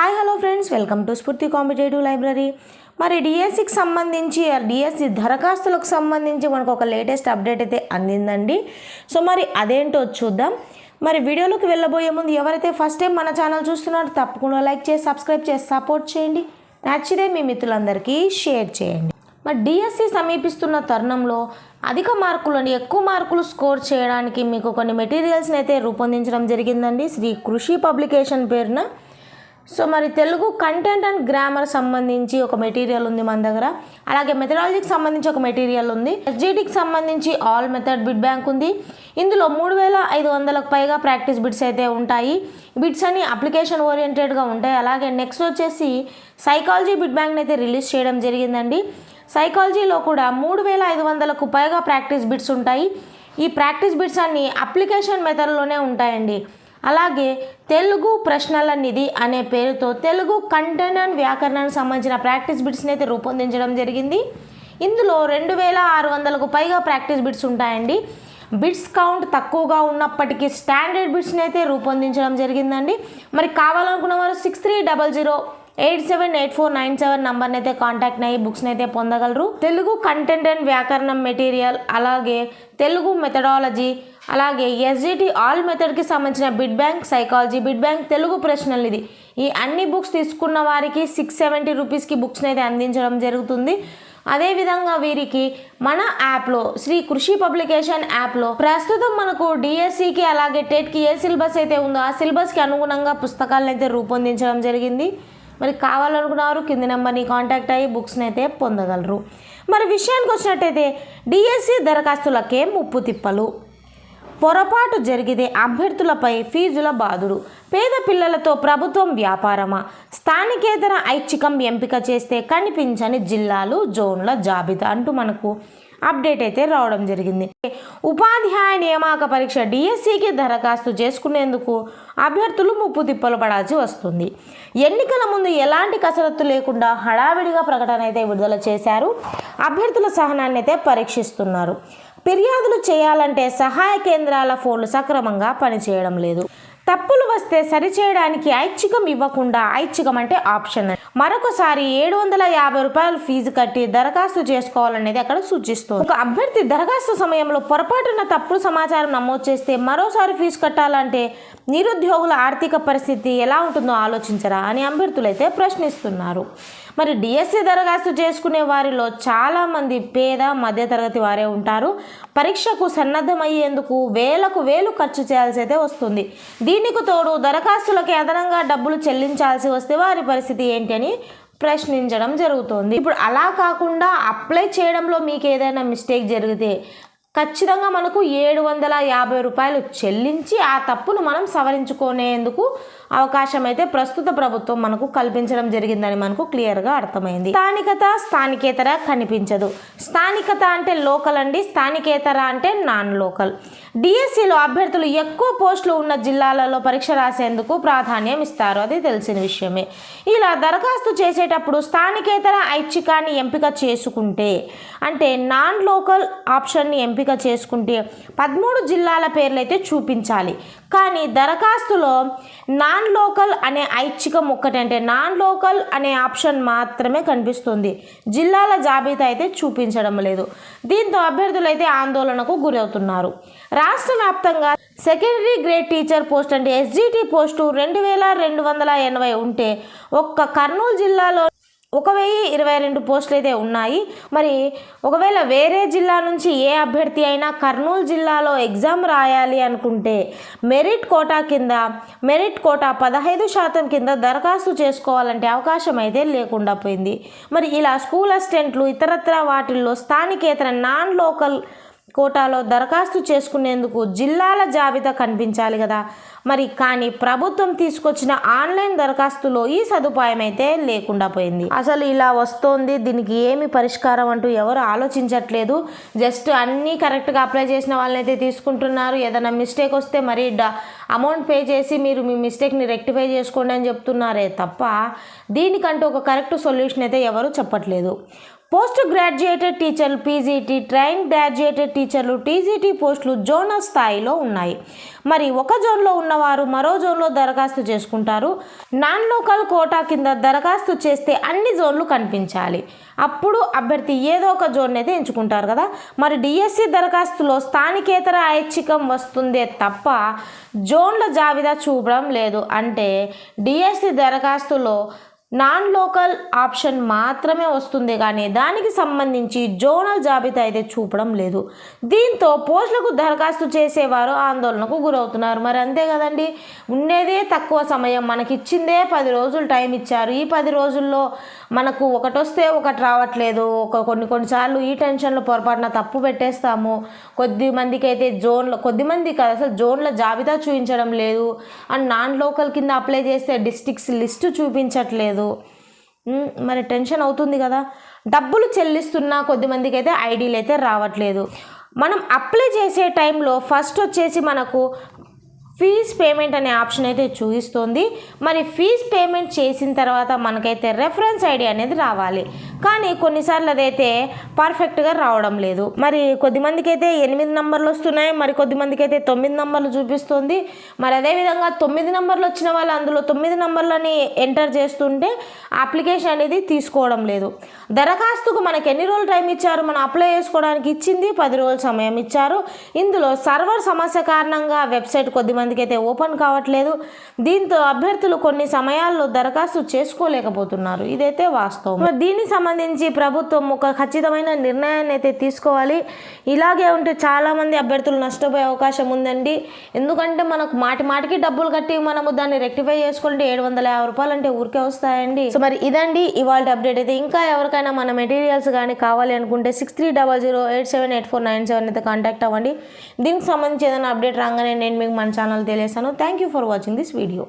Hi hello friends. Welcome to Spoorthi competitive library. మరి డిఎస్సికి సంబంధించి డిఎస్సి దరఖాస్తులకు సంబంధించి మనకు ఒక లేటెస్ట్ అప్డేట్ అయితే అందిందండి. సో మరి అదేంటో చూద్దాం. మరి వీడియోలోకి వెళ్ళబోయే ముందు ఎవరైతే ఫస్ట్ టైం మన ఛానల్ చూస్తున్నారో తప్పకుండా లైక్ చేసి సబ్స్క్రైబ్ చేసి సపోర్ట్ చేయండి. నచ్చితే మీ మిత్రులందరికీ షేర్ చేయండి. మరి డిఎస్సి సమీపిస్తున్న తరుణంలో అధిక మార్కులను ఎక్కువ మార్కులు స్కోర్ చేయడానికి మీకు కొన్ని మెటీరియల్స్ని అయితే రూపొందించడం జరిగిందండి. శ్రీ కృషి పబ్లికేషన్ పేరున సో మరి తెలుగు కంటెంట్ అండ్ గ్రామర్ సంబంధించి ఒక మెటీరియల్ ఉంది మన దగ్గర. అలాగే మెథడాలజీకి సంబంధించి ఒక మెటీరియల్ ఉంది. ఎస్జిటికి సంబంధించి ఆల్ మెథడ్ బిడ్ బ్యాంక్ ఉంది. ఇందులో మూడు వేల ఐదు వందలకు పైగా ప్రాక్టీస్ బిట్స్ అయితే ఉంటాయి. బిట్స్ అన్ని అప్లికేషన్ ఓరియంటెడ్గా ఉంటాయి. అలాగే నెక్స్ట్ వచ్చేసి సైకాలజీ బిడ్ బ్యాంక్ని అయితే రిలీజ్ చేయడం జరిగిందండి. సైకాలజీలో కూడా మూడు వేల ఐదు వందలకు పైగా ప్రాక్టీస్ బిట్స్ ఉంటాయి. ఈ ప్రాక్టీస్ బిట్స్ అన్ని అప్లికేషన్ మెథడ్లోనే ఉంటాయండి. అలాగే తెలుగు ప్రశ్నల నిధి అనే పేరుతో తెలుగు కంటెంట్ అండ్ వ్యాకరణానికి సంబంధించిన ప్రాక్టీస్ బిట్స్ని అయితే రూపొందించడం జరిగింది. ఇందులో రెండు వేల ఆరు వందలకు పైగా ప్రాక్టీస్ బిట్స్ ఉంటాయండి. బిట్స్ కౌంట్ తక్కువగా ఉన్నప్పటికీ స్టాండర్డ్ బిట్స్ని అయితే రూపొందించడం జరిగిందండి. మరి కావాలనుకున్న వారు six three double zero eight seven eight four nine seven నంబర్ని అయితే కాంటాక్ట్ అయ్యి బుక్స్ని అయితే పొందగలరు. తెలుగు కంటెంట్ అండ్ వ్యాకరణం మెటీరియల్ అలాగే తెలుగు మెథడాలజీ అలాగే ఎస్జిటి ఆల్ మెథడ్కి సంబంధించిన bit bank psychology bit bank Telugu ప్రశ్నలు ఇది ఈ అన్ని బుక్స్ తీసుకున్న వారికి సిక్స్ సెవెంటీ రూపీస్కి బుక్స్ని అయితే అందించడం జరుగుతుంది. అదేవిధంగా వీరికి మన యాప్లో శ్రీ కృషి పబ్లికేషన్ యాప్లో ప్రస్తుతం మనకు డిఎస్సికి అలాగే టెట్కి ఏ సిలబస్ అయితే ఉందో ఆ సిలబస్కి అనుగుణంగా పుస్తకాలను అయితే రూపొందించడం జరిగింది. మరి కావాలనుకున్నారు కింది నెంబర్ని కాంటాక్ట్ అయ్యి బుక్స్ని అయితే పొందగలరు. మరి విషయానికి వచ్చినట్టయితే డిఎస్సి దరఖాస్తులకే ముప్పు తిప్పలు. పొరపాటు జరిగితే అభ్యర్థులపై ఫీజుల బాధుడు. పేద పిల్లలతో ప్రభుత్వం వ్యాపారమా? స్థానికేతర ఐచ్ఛికం ఎంపిక చేస్తే కనిపించని జిల్లాలు జోన్ల జాబితా అంటూ మనకు అప్డేట్ అయితే రావడం జరిగింది. ఉపాధ్యాయ నియామక పరీక్ష డిఎస్సికి దరఖాస్తు చేసుకునేందుకు అభ్యర్థులు ముప్పు తిప్పలు పడాల్సి వస్తుంది. ఎన్నికల ముందు ఎలాంటి కసరత్తు లేకుండా హడావిడిగా ప్రకటన అయితే విడుదల చేశారు. అభ్యర్థుల సహనాన్ని అయితే పరీక్షిస్తున్నారు. ఫిర్యాదులు చేయాలంటే సహాయ కేంద్రాల ఫోన్లు సక్రమంగా పనిచేయడం లేదు. తప్పులు వస్తే సరిచేయడానికి ఐచ్ఛికం ఇవ్వకుండా ఐచ్ఛికం అంటే ఆప్షన్. మరొకసారి ఏడు వందల యాభై రూపాయలు ఫీజు కట్టి దరఖాస్తు చేసుకోవాలనేది అక్కడ సూచిస్తుంది. ఒక అభ్యర్థి దరఖాస్తు సమయంలో పొరపాటున తప్పుడు సమాచారం నమోదు చేస్తే మరోసారి ఫీజు కట్టాలంటే నిరుద్యోగుల ఆర్థిక పరిస్థితి ఎలా ఉంటుందో ఆలోచించరా అని అభ్యర్థులు అయితే ప్రశ్నిస్తున్నారు. మరి డిఎస్సి దరఖాస్తు చేసుకునే వారిలో చాలామంది పేద మధ్యతరగతి వారే ఉంటారు. పరీక్షకు సన్నద్ధమయ్యేందుకు వేలకు వేలు ఖర్చు చేయాల్సి అయితే వస్తుంది. దీనికి తోడు దరఖాస్తులకి అదనంగా డబ్బులు చెల్లించాల్సి వస్తే వారి పరిస్థితి ఏంటి అని ప్రశ్నించడం జరుగుతుంది. ఇప్పుడు అలా కాకుండా అప్లై చేయడంలో మీకు ఏదైనా మిస్టేక్ జరిగితే ఖచ్చితంగా మనకు ఏడు వందల యాభై రూపాయలు చెల్లించి ఆ తప్పును మనం సవరించుకునేందుకు అవకాశం అయితే ప్రస్తుత ప్రభుత్వం మనకు కల్పించడం జరిగిందని మనకు క్లియర్గా అర్థమైంది. స్థానికత స్థానికేతర కనిపించదు. స్థానికత అంటే లోకల్ అండి. స్థానికేతర అంటే నాన్ లోకల్. డిఎస్సిలో అభ్యర్థులు ఎక్కువ పోస్టులు ఉన్న జిల్లాలలో పరీక్ష రాసేందుకు ప్రాధాన్యం ఇస్తారు. అది తెలిసిన విషయమే. ఇలా దరఖాస్తు చేసేటప్పుడు స్థానికేతర ఐచ్ఛికాన్ని ఎంపిక చేసుకుంటే అంటే నాన్ లోకల్ ఆప్షన్ని ఎంపిక చేసుకుంటే పదమూడు జిల్లాల పేర్లు అయితే చూపించాలి. కానీ దరఖాస్తులో నాన్ లోకల్ అనే ఐచ్ఛికం ఒక్కటంటే నాన్ లోకల్ అనే ఆప్షన్ మాత్రమే కనిపిస్తుంది. జిల్లాల జాబితా అయితే చూపించడం లేదు. దీంతో అభ్యర్థులు అయితే ఆందోళనకు గురవుతున్నారు. రాష్ట్ర వ్యాప్తంగా సెకండరీ గ్రేడ్ టీచర్ పోస్ట్ అంటే ఎస్జిటి పోస్టు రెండు వేల రెండు వందల ఎనభై ఉంటే ఒక్క కర్నూలు జిల్లాలో ఒక వెయ్యి ఇరవై రెండు పోస్టులు అయితే ఉన్నాయి. మరి ఒకవేళ వేరే జిల్లా నుంచి ఏ అభ్యర్థి అయినా కర్నూలు జిల్లాలో ఎగ్జామ్ రాయాలి అనుకుంటే మెరిట్ కోటా కింద మెరిట్ కోటా పదహైదు శాతం కింద దరఖాస్తు చేసుకోవాలంటే అవకాశం అయితే లేకుండా పోయింది. మరి ఇలా స్కూల్ అసిస్టెంట్లు ఇతరత్ర వాటిల్లో స్థానికేతర నాన్ లోకల్ కోటాలో దరఖాస్తు చేసుకునేందుకు జిల్లాల జాబితా కనిపించాలి కదా. మరి కానీ ప్రభుత్వం తీసుకొచ్చిన ఆన్లైన్ దరఖాస్తులో ఈ సదుపాయం అయితే లేకుండా పోయింది. అసలు ఇలా వస్తోంది దీనికి ఏమి పరిష్కారం అంటూ ఎవరు ఆలోచించట్లేదు. జస్ట్ అన్నీ కరెక్ట్గా అప్లై చేసిన వాళ్ళని అయితే తీసుకుంటున్నారు. ఏదైనా మిస్టేక్ వస్తే మరి డ అమౌంట్ పే చేసి మీరు మీ మిస్టేక్ని రెక్టిఫై చేసుకోండి అని చెప్తున్నారే తప్ప దీనికంటూ ఒక కరెక్ట్ సొల్యూషన్ అయితే ఎవరు చెప్పట్లేదు. పోస్ట్ గ్రాడ్యుయేటెడ్ టీచర్లు పీజీటీ ట్రైన్ గ్రాడ్యుయేటెడ్ టీచర్లు టీజీటీ పోస్టులు జోనల్ స్థాయిలో ఉన్నాయి. మరి ఒక జోన్లో ఉన్నవారు మరో జోన్లో దరఖాస్తు చేసుకుంటారు. నాన్ లోకల్ కోటా కింద దరఖాస్తు చేస్తే అన్ని జోన్లు కనిపించాలి. అప్పుడు అభ్యర్థి ఏదో ఒక జోన్ అయితే ఎంచుకుంటారు కదా. మరి డిఎస్సి దరఖాస్తులో స్థానికేతర ఐచ్ఛికం వస్తుందే తప్ప జోన్ల జాబితా చూపడం లేదు. అంటే డిఎస్సి దరఖాస్తులో నాన్ లోకల్ ఆప్షన్ మాత్రమే వస్తుంది కానీ దానికి సంబంధించి జోనల్ జాబితా అయితే చూపడం లేదు. దీంతో పోస్టులకు దరఖాస్తు చేసేవారు ఆందోళనకు గురవుతున్నారు. మరి అంతే కదండి. ఉండేదే తక్కువ సమయం. మనకి ఇచ్చిందే పది రోజులు టైం ఇచ్చారు. ఈ పది రోజుల్లో మనకు ఒకటి వస్తే ఒకటి రావట్లేదు. ఒక కొన్ని కొన్నిసార్లు ఈ టెన్షన్లో పొరపాటున తప్పు పెట్టేస్తాము. కొద్ది మందికి అయితే జోన్లో కొద్ది మంది కాదు అసలు జోన్ల జాబితా చూపించడం లేదు. అండ్ నాన్ లోకల్ కింద అప్లై చేస్తే డిస్టిక్స్ లిస్టు చూపించట్లేదు. ఉమ్, మరి టెన్షన్ అవుతుంది కదా. డబ్బులు చెల్లిస్తున్న కొద్ది మందికి అయితే ఐడీలు అయితే రావట్లేదు. మనం అప్లై చేసే టైంలో ఫస్ట్ వచ్చేసి మనకు ఫీజ్ పేమెంట్ అనే ఆప్షన్ అయితే చూపిస్తుంది. మరి ఫీజ్ పేమెంట్ చేసిన తర్వాత మనకైతే రెఫరెన్స్ ఐడి అనేది రావాలి. కానీ కొన్నిసార్లు అదైతే పర్ఫెక్ట్గా రావడం లేదు. మరి కొద్దిమందికి అయితే ఎనిమిది నంబర్లు వస్తున్నాయి మరి కొద్దిమందికి అయితే తొమ్మిది నంబర్లు చూపిస్తుంది. మరి అదేవిధంగా తొమ్మిది నంబర్లు వచ్చిన వాళ్ళు అందులో తొమ్మిది నంబర్లని ఎంటర్ చేస్తుంటే అప్లికేషన్ అనేది తీసుకోవడం లేదు. దరఖాస్తుకు మనకి ఎన్ని రోజులు టైం ఇచ్చారు? మనం అప్లై చేసుకోవడానికి ఇచ్చింది పది రోజుల సమయం ఇచ్చారు. ఇందులో సర్వర్ సమస్య కారణంగా వెబ్సైట్ కొద్ది మందికి అయితే ఓపెన్ కావట్లేదు. దీంతో అభ్యర్థులు కొన్ని సమయాల్లో దరఖాస్తు చేసుకోలేకపోతున్నారు. ఇదైతే వాస్తవం. దీని సమస్య సంబంధించి ప్రభుత్వం ఒక ఖచ్చితమైన నిర్ణయాన్ని అయితే తీసుకోవాలి. ఇలాగే ఉంటే చాలామంది అభ్యర్థులు నష్టపోయే అవకాశం ఉందండి. ఎందుకంటే మనకు మాటి మాటికి డబ్బులు కట్టి మనము దాన్ని రెక్టిఫై చేసుకుంటే ఏడు వందల యాభై రూపాయలు అంటే ఊరికే వస్తాయండి. సో మరి ఇదండి ఇవాళ అప్డేట్ అయితే. ఇంకా ఎవరికైనా మన మెటీరియల్స్ కానీ కావాలి అనుకుంటే six three double zero eight seven eight four nine seven అయితే కాంటాక్ట్ అవ్వండి. దీనికి సంబంధించి ఏదైనా అప్డేట్ రాగానే నేను మీకు మన ఛానల్ తెలియజేస్తాను. Thank you for watching this video